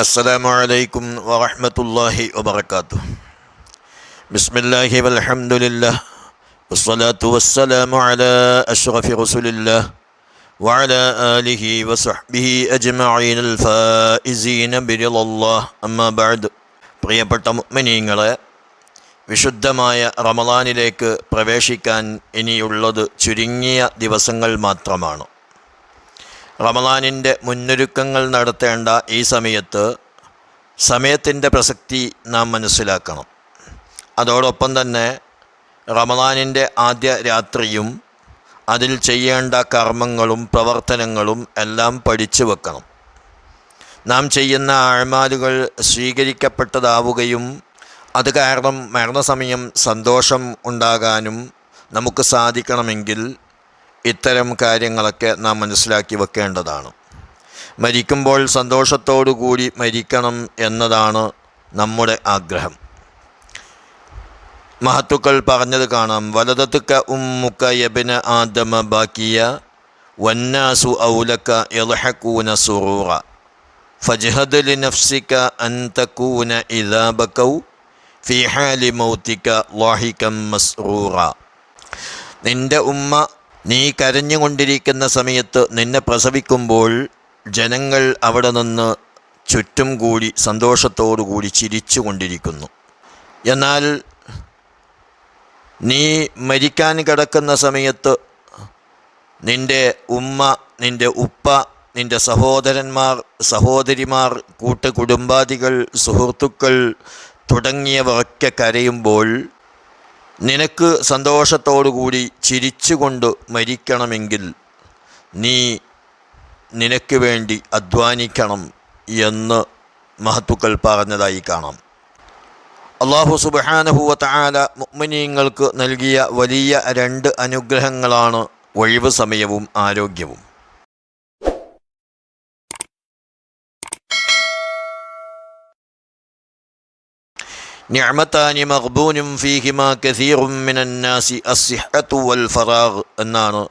السلام عليكم ورحمة الله وبركاته بسم الله والحمد لله والصلاة والسلام على أشرف رسول الله وعلى آله وصحبه أجمعين الفائزين برضا الله أما بعد പ്രിയപ്പെട്ട മുഅ്മിനീങ്ങളെ വിശുദ്ധമായ റമദാനിലേക്ക് പ്രവേശിക്കാൻ ഇനിയുള്ളത് ചുരുങ്ങിയ ദിവസങ്ങൾ മാത്രമാണ് റമദാനിന്റെ മുന്നൊരുക്കങ്ങൾ നടത്തേണ്ട ഈ സമയത്ത് സമയത്തിന്റെ പ്രസക്തി നാം മനസ്സിലാക്കണം. അതോടൊപ്പം തന്നെ റമദാനിന്റെ ആദ്യ രാത്രിയും അതിൽ ചെയ്യേണ്ട കർമ്മങ്ങളും പ്രവർത്തനങ്ങളും എല്ലാം പഠിച്ചു വെക്കണം. നാം ചെയ്യുന്ന ആഴ്മാലുകൾ സ്വീകരിക്കപ്പെട്ടതാവുകയും അത് കാരണം മരണസമയം സന്തോഷം ഉണ്ടാകാനും നമുക്ക് സാധിക്കണമെങ്കിൽ ഇത്തരം കാര്യങ്ങളൊക്കെ നാം മനസ്സിലാക്കി വെക്കേണ്ടതാണ്. മരിക്കുമ്പോൾ സന്തോഷത്തോടു കൂടി മരിക്കണം എന്നതാണ് നമ്മുടെ ആഗ്രഹം. മഹത്തുക്കൾ പറഞ്ഞത് കാണാം വലതത്തുക്ക ഉമ്മുക്ക യബിന ആദമ ബാക്കിയ വന്നാസു ഔലക്ക എളഹക്കൂന സുറൂറ ഫജ്ഹദ് ലിനഫ്സിക അന്തക്കൂന ഇലാബക്കൗ ഫിഹാലി മൗത്തിക്ക വാഹിക്കം മസ്റൂറ. നിന്റെ ഉമ്മ നീ കരഞ്ഞുകൊണ്ടിരിക്കുന്ന സമയത്ത് നിന്നെ പ്രസവിക്കുമ്പോൾ ജനങ്ങൾ അവിടെ നിന്ന് ചുറ്റും കൂടി സന്തോഷത്തോടു കൂടി ചിരിച്ചു കൊണ്ടിരിക്കുന്നു എന്നാൽ നീ മരിക്കാൻ കിടക്കുന്ന സമയത്ത് നിന്റെ ഉമ്മ നിന്റെ ഉപ്പ നിന്റെ സഹോദരന്മാർ സഹോദരിമാർ കൂട്ടുകുടുംബാദികൾ സുഹൃത്തുക്കൾ തുടങ്ങിയവരൊക്കെ കരയുമ്പോൾ നിനക്ക് സന്തോഷത്തോടുകൂടി ചിരിച്ചുകൊണ്ട് മരിക്കണമെങ്കിൽ നീ നിനക്ക് വേണ്ടി അധ്വാനിക്കണം എന്ന് മഹത്തുക്കൾ പറഞ്ഞതായി കാണാം. അള്ളാഹു സുബാനഹുവ താല നൽകിയ വലിയ രണ്ട് അനുഗ്രഹങ്ങളാണ് ഒഴിവ് സമയവും ആരോഗ്യവും. നിഅമത്താനി മഖ്ബൂനും ഫീഹിമ കസീറും മിനന്നാസി അസിഹത്തു വൽ ഫറാഗ് എന്നാണ്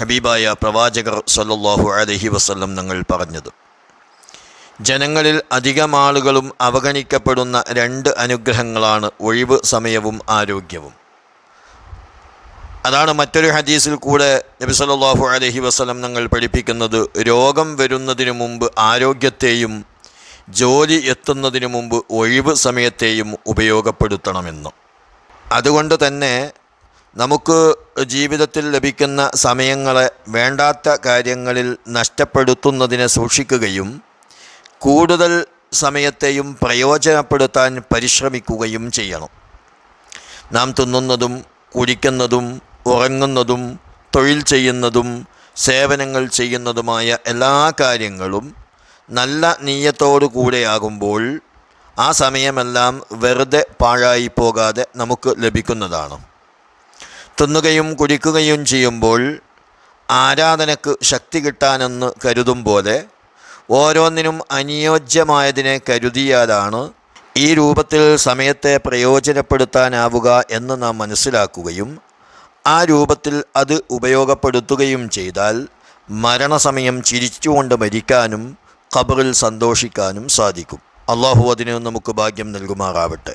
ഹബീബായ പ്രവാചകർ സല്ലല്ലാഹു അലഹി വസല്ലം ഞങ്ങൾ പറഞ്ഞത്. ജനങ്ങളിൽ അധികം ആളുകളും അവഗണിക്കപ്പെടുന്ന രണ്ട് അനുഗ്രഹങ്ങളാണ് ഒഴിവ് സമയവും ആരോഗ്യവും. അതാണ് മറ്റൊരു ഹദീസിൽ കൂടെ നബി സല്ലാഹു അലഹി വസ്ലം ഞങ്ങൾ പഠിപ്പിക്കുന്നത് രോഗം വരുന്നതിന് മുമ്പ് ആരോഗ്യത്തെയും ജോലി എത്തുന്നതിന് മുമ്പ് ഒഴിവ് സമയത്തെയും ഉപയോഗപ്പെടുത്തണമെന്ന്. അതുകൊണ്ട് തന്നെ നമുക്ക് ജീവിതത്തിൽ ലഭിക്കുന്ന സമയങ്ങളെ വേണ്ടാത്ത കാര്യങ്ങളിൽ നഷ്ടപ്പെടുത്തുന്നതിനെ സൂക്ഷിക്കുകയും കൂടുതൽ സമയത്തെയും പ്രയോജനപ്പെടുത്താൻ പരിശ്രമിക്കുകയും ചെയ്യണം. നാം തിന്നുന്നതും കുടിക്കുന്നതും ഉറങ്ങുന്നതും തൊഴിൽ ചെയ്യുന്നതും സേവനങ്ങൾ ചെയ്യുന്നതുമായ എല്ലാ കാര്യങ്ങളും നല്ല നീയത്തോടു കൂടെയാകുമ്പോൾ ആ സമയമെല്ലാം വെറുതെ പാഴായി പോകാതെ നമുക്ക് ലഭിക്കുന്നതാണ്. തിന്നുകയും കുടിക്കുകയും ചെയ്യുമ്പോൾ ആരാധനക്ക് ശക്തി കിട്ടാനെന്ന് കരുതും പോലെ ഓരോന്നിനും അനുയോജ്യമായതിനെ കരുതിയാലാണ് ഈ രൂപത്തിൽ സമയത്തെ പ്രയോജനപ്പെടുത്താനാവുക എന്ന് നാം മനസ്സിലാക്കുകയും ആ രൂപത്തിൽ അത് ഉപയോഗപ്പെടുത്തുകയും ചെയ്താൽ മരണസമയം ചിരിച്ചുകൊണ്ട് മരിക്കാനും ഖബറിൽ സന്തോഷിക്കാനും സാധിക്കും. അള്ളാഹു അതിനെ നമുക്ക് ഭാഗ്യം നൽകുമാറാവട്ടെ.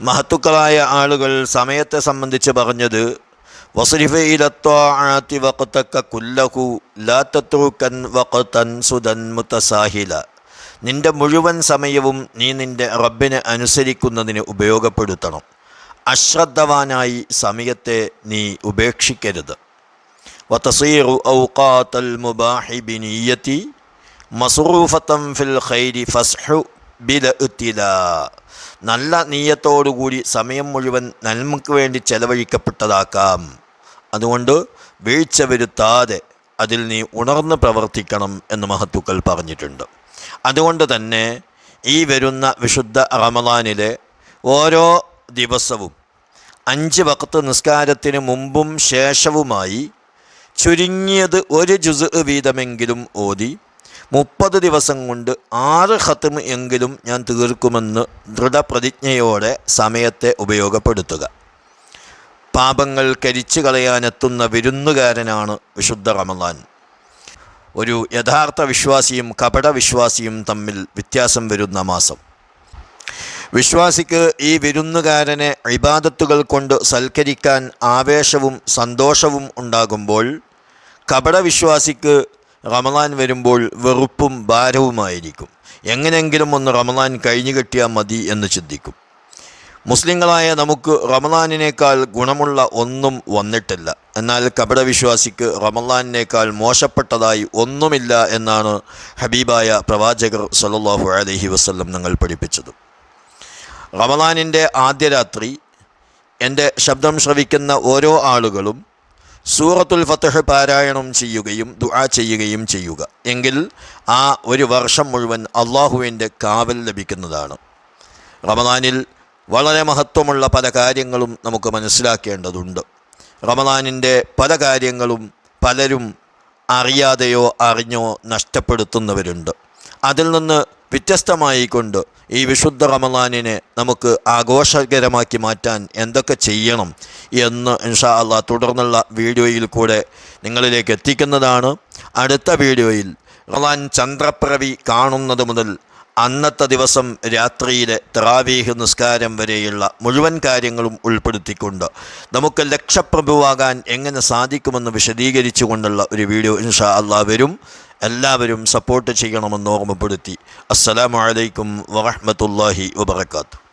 മഹത്തുക്കളായ ആളുകൾ സമയത്തെ സംബന്ധിച്ച് പറഞ്ഞത് വസുരിഫയിലത്വാത്തി വക്കത്തക്ക കുല്ലഹു മുഴുവൻ സമയവും നീ നിന്റെ റബ്ബിനെ അനുസരിക്കുന്നതിന് ഉപയോഗപ്പെടുത്തണം. അശ്രദ്ധവാനായി സമയത്തെ നീ ഉപേക്ഷിക്കരുത്. വതസീറു ഔഖാത്തൽ മുബാഹിബിനിയത്തി മസറൂഫത്തം ഫിൽ ഖൈരി ഫസ്ഹു ബില നല്ല നീയത്തോടുകൂടി സമയം മുഴുവൻ നന്മക്ക് വേണ്ടി ചെലവഴിക്കപ്പെട്ടതാക്കാം. അതുകൊണ്ട് വീഴ്ച വരുത്താതെ അതിൽ നീ ഉണർന്ന് പ്രവർത്തിക്കണം എന്ന് മഹത്തുക്കൾ പറഞ്ഞിട്ടുണ്ട്. അതുകൊണ്ട് തന്നെ ഈ വരുന്ന വിശുദ്ധ റമദാനിലെ ഓരോ ദിവസവും അഞ്ച് വക്കത്ത് നിസ്കാരത്തിന് മുമ്പും ശേഷവുമായി ചുരുങ്ങിയത് ഒരു ജുസ് വീതമെങ്കിലും ഓതി മുപ്പത് ദിവസം കൊണ്ട് ആറ് ഹത്തും എങ്കിലും ഞാൻ തീർക്കുമെന്ന് ദൃഢപ്രതിജ്ഞയോടെ സമയത്തെ ഉപയോഗപ്പെടുത്തുക. പാപങ്ങൾ കരിച്ചു കളയാനെത്തുന്ന വിരുന്നുകാരനാണ് വിശുദ്ധ റമദാൻ. ഒരു യഥാർത്ഥ വിശ്വാസിയും കപട വിശ്വാസിയും തമ്മിൽ വ്യത്യാസം വരുന്ന മാസം. വിശ്വാസിക്ക് ഈ വിരുന്നുകാരനെ ഇബാദത്തുകൾ കൊണ്ട് സൽക്കരിക്കാൻ ആവേശവും സന്തോഷവും ഉണ്ടാകുമ്പോൾ കപടവിശ്വാസിക്ക് റമദാൻ വരുമ്പോൾ വെറുപ്പും ഭാരവുമായിരിക്കും. എങ്ങനെയെങ്കിലും ഒന്ന് റമദാൻ കഴിഞ്ഞു കിട്ടിയാൽ മതി എന്ന് ചിന്തിക്കും. മുസ്ലിങ്ങളായ നമുക്ക് റമദാനിനേക്കാൾ ഗുണമുള്ള ഒന്നും വന്നിട്ടില്ല. എന്നാൽ കപടവിശ്വാസിക്ക് റമദാനിനേക്കാൾ മോശപ്പെട്ടതായി ഒന്നുമില്ല എന്നാണ് ഹബീബായ പ്രവാചകർ സല്ലാഹു അലഹി വസല്ലം ഞങ്ങൾ പഠിപ്പിച്ചത്. റമദാനിന്റെ ആദ്യ രാത്രി എന്റെ ശബ്ദം ശ്രവിക്കുന്ന ഓരോ ആളുകളും സൂറത്തുൽ ഫത്തഹ് പാരായണം ചെയ്യുകയും ദുആ ചെയ്യുകയും ചെയ്യുക. എങ്കിൽ ആ ഒരു വർഷം മുഴുവൻ അള്ളാഹുവിന്റെ കാവൽ ലഭിക്കുന്നതാണ്. റമദാനിൽ വളരെ മഹത്വമുള്ള പല കാര്യങ്ങളും നമുക്ക് മനസ്സിലാക്കേണ്ടതുണ്ട്. റമദാനിന്റെ പല കാര്യങ്ങളും പലരും അറിയാതെയോ അറിഞ്ഞോ നഷ്ടപ്പെടുത്തുന്നവരുണ്ട്. അതിൽ നിന്ന് വ്യത്യസ്തമായിക്കൊണ്ട് ഈ വിശുദ്ധ റമദാനിനെ നമുക്ക് ആഘോഷകരമാക്കി മാറ്റാൻ എന്തൊക്കെ ചെയ്യണം എന്ന് ഇൻഷാ അള്ളാഹ് തുടർന്നുള്ള വീഡിയോയിൽ കൂടെ നിങ്ങളിലേക്ക് എത്തിക്കുന്നതാണ്. അടുത്ത വീഡിയോയിൽ റമലാൻ ചന്ദ്രപ്രവി കാണുന്നത് മുതൽ അന്നത്തെ ദിവസം രാത്രിയിലെ ത്രാവീഹ് നിസ്കാരം വരെയുള്ള മുഴുവൻ കാര്യങ്ങളും ഉൾപ്പെടുത്തിക്കൊണ്ട് നമുക്ക് ലക്ഷപ്രഭുവാകാൻ എങ്ങനെ സാധിക്കുമെന്ന് വിശദീകരിച്ചുകൊണ്ടുള്ള ഒരു വീഡിയോ ഇൻഷാ അള്ളാ വരും. എല്ലാവരും സപ്പോർട്ട് ചെയ്യണമെന്ന് ഓർമ്മപ്പെടുത്തി. അസ്സലാമു അലൈക്കും വറഹ്മത്തുള്ളാഹി വബറകാതുഹു.